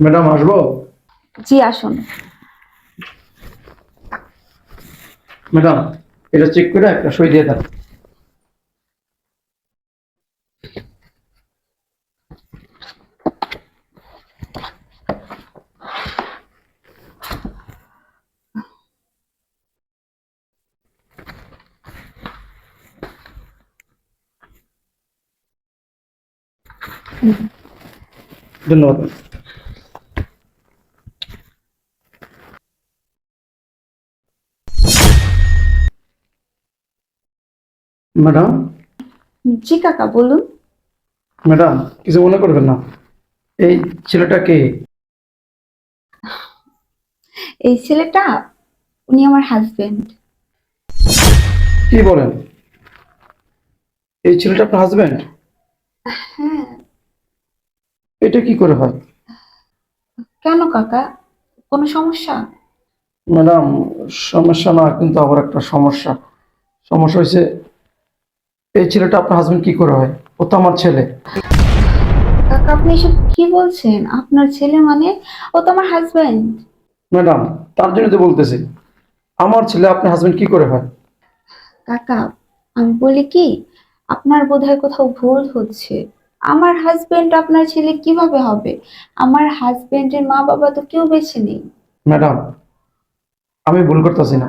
Madam আসব? জি আসুন। Madam এটা চেক করে একটা সই দিয়ে দেন। ধন্যবাদ। ম্যাডাম জি কাকা বলুন। ম্যাডাম কিছু মনে করবেন না? এই ছেলেটাকে এই ছেলেটা উনি আমার হাজবেন্ড কি বলেন? এই ছেলেটা আপনার হাজবেন্ড হ্যাঁ। এটা কি করে হয়? কেন কাকা? কোনো সমস্যা? ম্যাডাম সমস্যা না কিন্তু আবার একটা সমস্যা। সমস্যা হয়েছে এই ছেলেটা আপনার হাজবেন্ড কি করে হয়? ও তো আমার ছেলে। কাকা আপনি এসব কি বলছেন? আপনার ছেলে মানে ও তো আমার হাজবেন্ড ম্যাডাম তার জন্য তো বলতেছি। আমার ছেলে আপনার হাজবেন্ড কি করে হয়? কাকা আমি বলি কি আপনার বোধহয় কোথাও ভুল হচ্ছে। আমার হাজবেন্ড আপনার ছেলে কীভাবে হবে? আমার হাজবেন্ডের মা বাবা তো কেউ বেছে নেই। ম্যাডাম আমি ভুল করতেছি না।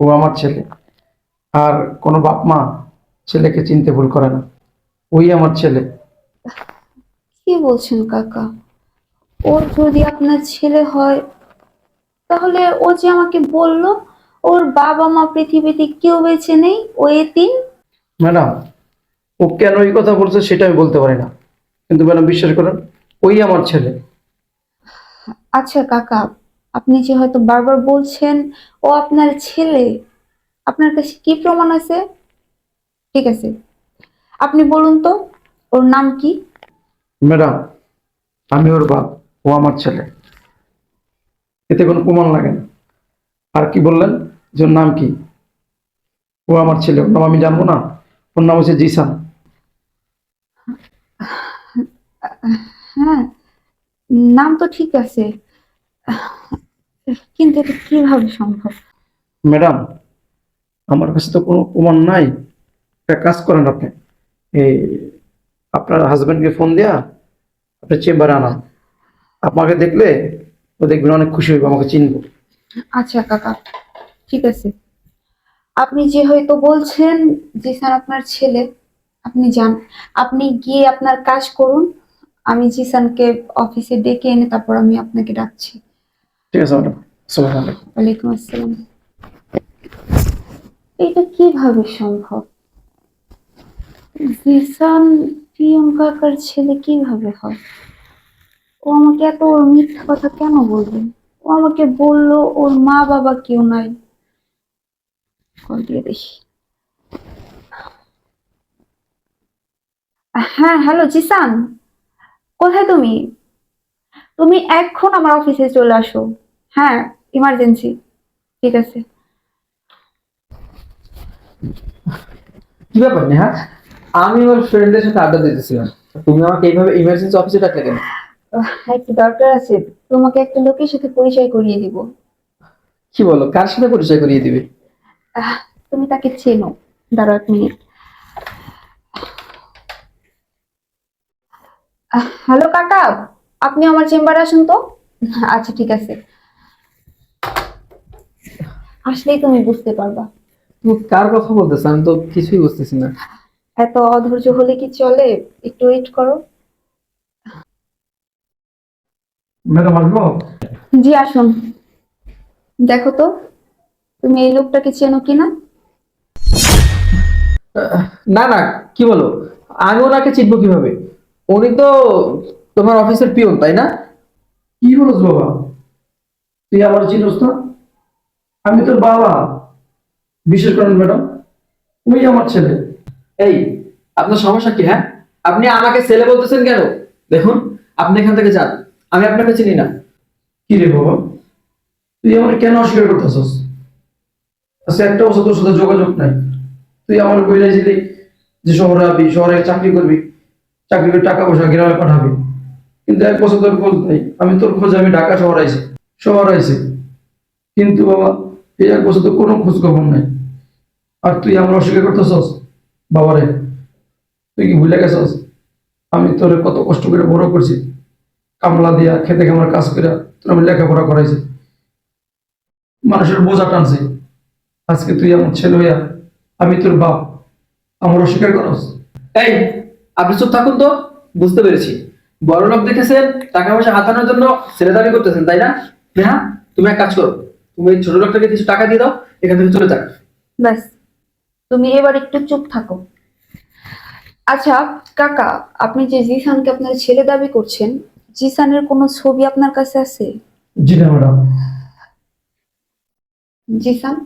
ও আমার ছেলে। আর কোনো বাপ মা ছেলেকে চিনতে ভুল করে না। ওই আমার ছেলে। কি বলছেন কাকা? ও যদি আপনার ছেলে হয় তাহলে ও যে আমাকে বলল ওর বাবা মা পৃথিবীতে কেউ বেছে নেই ও এতিম? ম্যাডাম ও কেন এই কথা বলছে সেটা আমি বলতে পারি না। কিন্তু ম্যাডাম বিশ্বাস করেন ওই আমার ছেলে। আচ্ছা কাকা আপনি যে হয়তো বারবার বলছেন ও আপনার ছেলে আপনার কাছে কি প্রমাণ আছে? ঠিক আছে। আপনি বলুন তো ওর নাম কি? ম্যাডাম আমি ওর বাপ ও আমার ছেলে। এতে কোনো প্রমাণ লাগে না। আর কি বললেন? যে ওর নাম কি? ও আমার ছেলে ওর নাম আমি জানব না? ওর নাম হচ্ছে জিসান। হ্যাঁ নাম তো ঠিক আছে। কিন্তু এটা কীভাবে সম্ভব? ম্যাডাম আমার কাছে তো কোনো প্রমাণ নাই। একটা কাজ করেন আপনি। এই আপনার হাজব্যান্ডকে ফোন দেয়া আপনার চেম্বারে আনা। আপনাকে দেখলে ও দেখবেন অনেক খুশি হইব আমাকে চিনবো। আচ্ছা কাকা ঠিক আছে। আপনি যে হয়তো বলছেন যে স্যার আপনার ছেলে আপনি যান। আপনি গিয়ে আপনার কাজ করুন। আমি জিসানকে অফিসে ডেকে এনে তারপর আমি আপনাকে ডাকছি। ঠিক আছে ম্যাডাম। আসসালামু আলাইকুম। ওয়ালাইকুম আসসালাম। এটা কীভাবে সম্ভব? জিসান প্রিয়ঙ্কাকার ছেলে কীভাবে হয়? ও আমাকে এত ওর মিথ্যা কথা কেন বলবে? ও আমাকে বলল ওর মা বাবা কেউ নাই। কল দিয়ে দেখি। হ্যাঁ হ্যালো, জিসান। কোথায় তুমি? তুমি এখন আমার অফিসে চলে আসো। হ্যাঁ ইমার্জেন্সি ঠিক আছে। কি ব্যাপার নেহা? আমি ওর ফ্রেন্ডদের সাথে আড্ডা দিতেছিলাম। তুমি আমাকে এইভাবে ইমার্জেন্সি অফিসে ডাকলে কেন? আহ, একটু দরকার আছে। তোমাকে একটা লোকের সাথে পরিচয় করিয়ে দিব। কি বলো কার সাথে পরিচয় করিয়ে দিবে? তুমি তাকে চেনো। দাঁড়াও এক মিনিট। হ্যালো কাকা আপনি আমার চেম্বারে আসুন তো? আচ্ছা ঠিক আছে। আসলেই তুমি বুঝতে পারবা। তুমি কার কথা বলতেছো? আমি তো কিছুই বুঝতেছি না। এত অধৈর্য হলে কি চলে? একটু ওয়েট করো। ম্যাডাম আসব? জি আসুন। দেখো তো তুমি এই লোকটাকে চেনো কিনা? না না কি বলো? আমি ওনাকে চিনবো কীভাবে? উনি তো তোমার অফিসের পিয়ন তাই না? কি বলছ বাবা? তুই আমার চিনস না? আমি তোর বাবা। বিশেষ করেন ম্যাডাম ওই আমার ছেলে। এই, আপনার সমস্যা কি হ্যাঁ? আপনি আমাকে ছেলে বলতেছেন কেন? দেখুন, আপনি এখান থেকে যান। আমি আপনাকে চিনি না। কি রে বাবা? তুই আমার কেন অস্বীকার করতেছস? আচ্ছা একটা বছর তোর সাথে যোগাযোগ নাই। তুই আমার বইলাইছিলি যে শহরে আবি, শহরে চাকরি করবি, চাকরি করে টাকা পয়সা গ্রামে পাঠাবি। কিন্তু এক বছর তোর খোঁজ নেই। আমি তোর খোঁজ, আমি ঢাকা শহর আইছি। শহর আইছি। কিন্তু বাবা, এই এক বছর তো কোনো খোঁজ খবর নাই। আর তুই আমার অস্বীকার করতেছস? বাবারে তুই কি ভুলে গেছস? আমি তোরে কত কষ্ট করে বড় করছি। কামলা দিয়া খেতে খামার কাজ করে তোর আমি লেখাপড়া করাইছি। মানুষের বোঝা টানছি। আজকে তুই আমার ছেলে হইয়া আমি তোর বাপ। আমার অস্বীকার করস? এই আপনি চুপ থাকুন তো বুঝতে পেরেছি। বড় লোক দেখেছেন টাকা পয়সা হাতানোর জন্য ছেলে দাবি করতেছেন তাই না? নেহা তুমি এক কাজ করো তুমি ছোট লোকটাকে কিছু টাকা দিয়ে দাও এখান থেকে চলে যাক ব্যাস। তুমি এবার একটু চুপ থাকো। আচ্ছা কাকা আপনি যে জিসানকে আপনার ছেলে দাবি করছেন জিসানের কোনো ছবি আপনার কাছে আছে? জি না ম্যাডাম। জিসান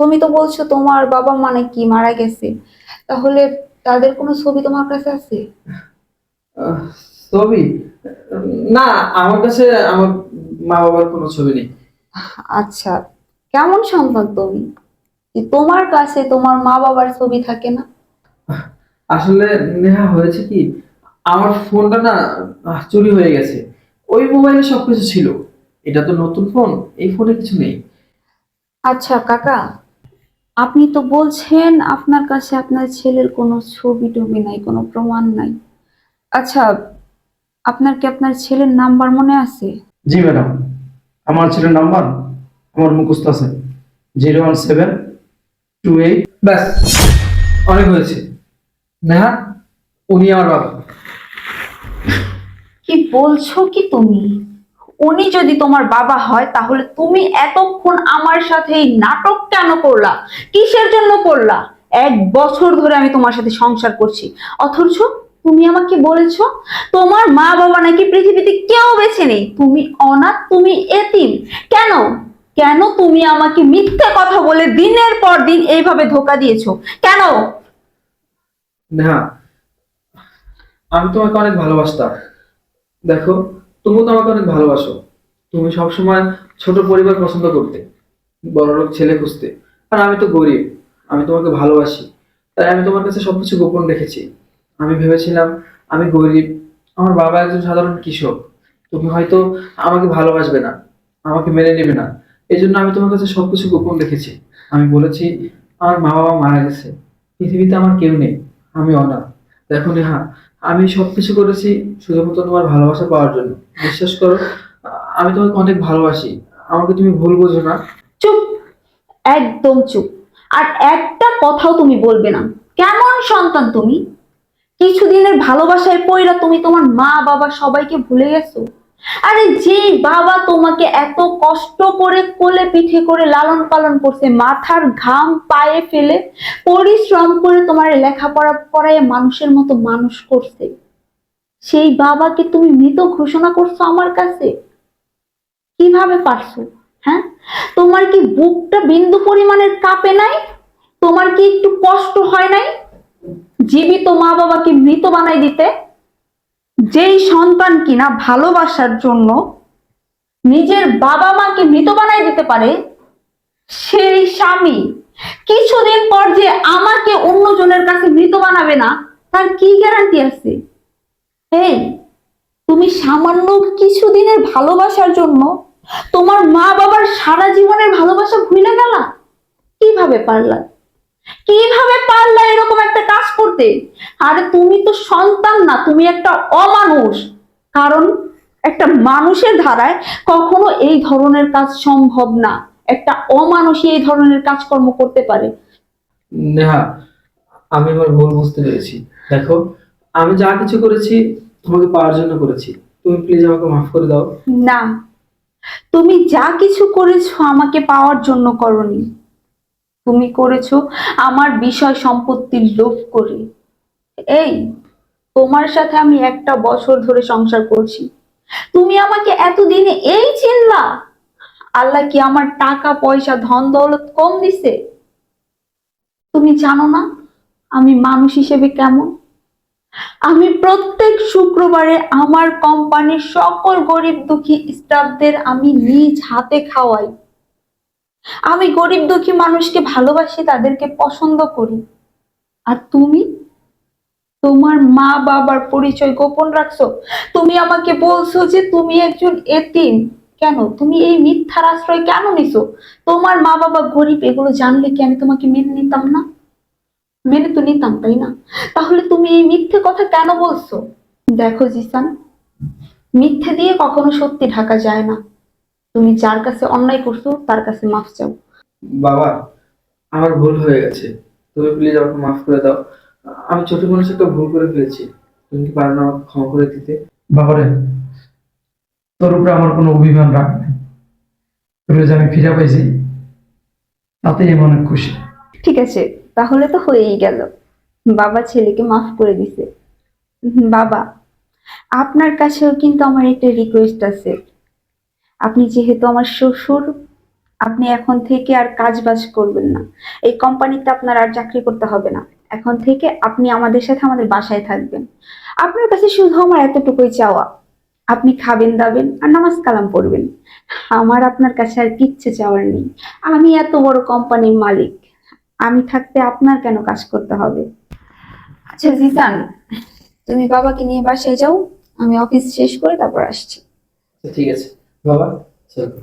তুমি তো বলছো তোমার বাবা মানে কি মারা গেছে তাহলে তাদের কোনো ছবি তোমার কাছে আছে? ছবি? না আমার কাছে আমার মা বাবার কোনো ছবি নেই। আচ্ছা কেমন সন্তান তুমি? যে তোমার কাছে তোমার মা বাবার ছবি থাকে না? আসলে নেহা হয়েছে কি আমার ফোনটা না চুরি হয়ে গেছে। ওই মোবাইলে সবকিছু ছিল। এটা তো নতুন ফোন এই ফোনে কিছু নেই। আচ্ছা কাকা আপনি তো বলছেন আপনার কাছে আপনার ছেলের কোনো ছবি টবি নাই কোনো প্রমাণ নাই। আচ্ছা আপনার কি আপনার ছেলের নাম্বার মনে আছে? জি ম্যাডাম আমার ছেলের নাম্বার আমার মুখস্থ আছে। Zero one seven two eight ব্যাস। অনেক হয়েছে। নেহা, উনি আমার বাবা। কি বলছো কি তুমি? উনি যদি তোমার বাবা হয়, তাহলে তুমি এতক্ষণ আমার সাথে এই নাটক কেন করলা? কিসের জন্য করলা? এক বছর ধরে আমি তোমার সাথে সংসার করছি। অথচ তুমি আমাকে বলেছ, তোমার মা বাবা নাকি পৃথিবীতে কেউ বেছে নেই। তুমি অনাথ, তুমি এতিম। কেন? কেন তুমি আমাকে মিথ্যে কথা বলে দিনের পর দিন এইভাবে ধোকা দিয়েছ? কেন? নেহা, আমি তোমাকে অনেক ভালোবাসতাম দেখো তুমিও তো আমাকে অনেক ভালোবাসো। তুমি সবসময় ছোট পরিবার পছন্দ করতে, বড় লোক ছেলে খুঁজতে। আর আমি তো গরিব, আমি তোমাকে ভালোবাসি। তাই আমি তোমার কাছে সবকিছু গোপন রেখেছি। আমি ভেবেছিলাম, আমি গরিব, আমার বাবা একজন সাধারণ কৃষক। তুমি হয়তো আমাকে ভালোবাসবে না, আমাকে মেনে নেবে না। এই জন্য আমি তোমার কাছে সবকিছু গোপন রেখেছি। আমি বলেছি, আমার মা বাবা মারা গেছে। পৃথিবীতে আমার কেউ নেই। আমি অনাথ। দেখো নেহা, আমি সবকিছু করেছি শুধুমাত্র তোমার ভালোবাসা পাওয়ার জন্য। বিশ্বাস করো, আমি তোমাকে অনেক ভালোবাসি। আমাকে তুমি ভুল বোঝো না। চুপ। একদম চুপ। আর একটা কথাও তুমি বলবে না। কেমন সন্তান তুমি? কিছুদিনের ভালোবাসায় পইরা তুমি তোমার মা বাবা সবাইকে ভুলে গেছো? আরে যে বাবা তোমাকে এত কষ্ট করে কোলে পিঠে করে লালন পালন করছে, মাথার ঘাম পায়ে ফেলে পরিশ্রম করে তোমার লেখাপড়া পড়ায় মানুষের মতো মানুষ করছে। সেই বাবাকে তুমি মৃত ঘোষণা করছ আমার কাছে? কীভাবে পারছ হ্যাঁ? তোমার কি বুকটা বিন্দু পরিমাণের কাঁপে নাই? তোমার কি একটু কষ্ট হয় নাই? জীবিত মা বাবাকে মৃত বানাই দিতে? যেই সন্তান কিনা ভালোবাসার জন্য নিজের বাবা মাকে মৃত বানাই দিতে পারে, সেই স্বামী কিছুদিন পর যে আমাকে অন্যজনের কাছে মৃত বানাবে না, তার কি গ্যারান্টি আছে? তুমি সামান্য কিছুদিনের ভালোবাসার জন্য তোমার মা বাবার সারা জীবনের ভালোবাসা ভুলে গেলা? কীভাবে পারলা? কীভাবে পারলা করতে আরে তুমি তো সন্তান না তুমি একটা অমানুষ। কারণ একটা মানুষের ধারায় কখনো এই ধরনের কাজ সম্ভব না। একটা অমানুষই এই ধরনের কাজকর্ম করতে পারে। নেহা আমি আমার ভুল বুঝতে পেরেছি। দেখো আমি যা কিছু করেছি তোমাকে পাওয়ার জন্য করেছি। তুমি প্লিজ আমাকে মাফ করে দাও। না তুমি যা কিছু করেছ আমাকে পাওয়ার জন্য করনি। তুমি করেছ, আমার বিষয় সম্পত্তির লোভ করে। এই, তোমার সাথে আমি একটা বছর ধরে সংসার করছি। তুমি আমাকে এতদিনে এই চিনলা? আল্লাহ কি আমার টাকা, পয়সা, ধন, দৌলত কম দিছে? তুমি জানো না আমি মানুষ হিসেবে কেমন? আমি প্রত্যেক শুক্রবারে আমার কোম্পানির সকল গরিব দুঃখী স্টাফদের আমি নিজ হাতে খাওয়াই। আমি গরিব দুঃখী মানুষকে ভালোবাসি, তাদেরকে পছন্দ করি। আর তুমি? তোমার মা বাবার পরিচয় গোপন রাখছো। তুমি আমাকে বলছো যে তুমি একজন এতিম। কেন? তুমি এই মিথ্যার আশ্রয় কেন নিছো? তোমার মা বাবা গরিব, এগুলো জানলে কি আমি তোমাকে মেনে নিতাম না? মেনে তো নিতাম, তাই না? তাহলে তুমি এই মিথ্যে কথা কেন বলছো? দেখো, জিসান, মিথ্যে দিয়ে কখনো সত্যি ঢাকা যায় না। তুমি যার কাছে অন্যায় করছ তার কাছে মাফ চাও। বাবা আমার ভুল হয়ে গেছে। তুমি প্লিজ আমাকে মাফ করে দাও। আমি ছোট মানুষ একটা ভুল করে ফেলেছি। তুমি কি পারো না আমাকে ক্ষমা করে দিতে? বাবারে তোর উপরে আমার কোনো অভিমান রাখ নাই। তোর যে আমি ফিরে পাইছি তাতেই আমি অনেক খুশি। ঠিক আছে তাহলে তো হয়েই গেল। বাবা ছেলেকে মাফ করে দিছে। বাবা আপনার কাছেও কিন্তু আমার একটা রিকোয়েস্ট আছে। আপনি যেহেতু আমার শ্বশুর আপনি এখন থেকে আর কাজ বাজ করবেন না। এই কোম্পানিতে আপনার আর চাকরি করতে হবে না। এখন থেকে আপনি আমাদের সাথে আমাদের বাসায় থাকবেন। আপনার কাছে শুধু আমার এতটুকুই চাওয়া। আপনি খাবেন দাবেন আর নামাজ কালাম পড়বেন। আমার আপনার কাছে আর কিচ্ছু চাওয়ার নেই। আমি এত বড় কোম্পানির মালিক। আমি থাকতে আপনার কেন কাজ করতে হবে? আচ্ছা জিসান তুমি বাবাকে নিয়ে বাসায় যাও। আমি অফিস শেষ করে তারপর আসছি। আচ্ছা, ঠিক আছে। বাবা চলো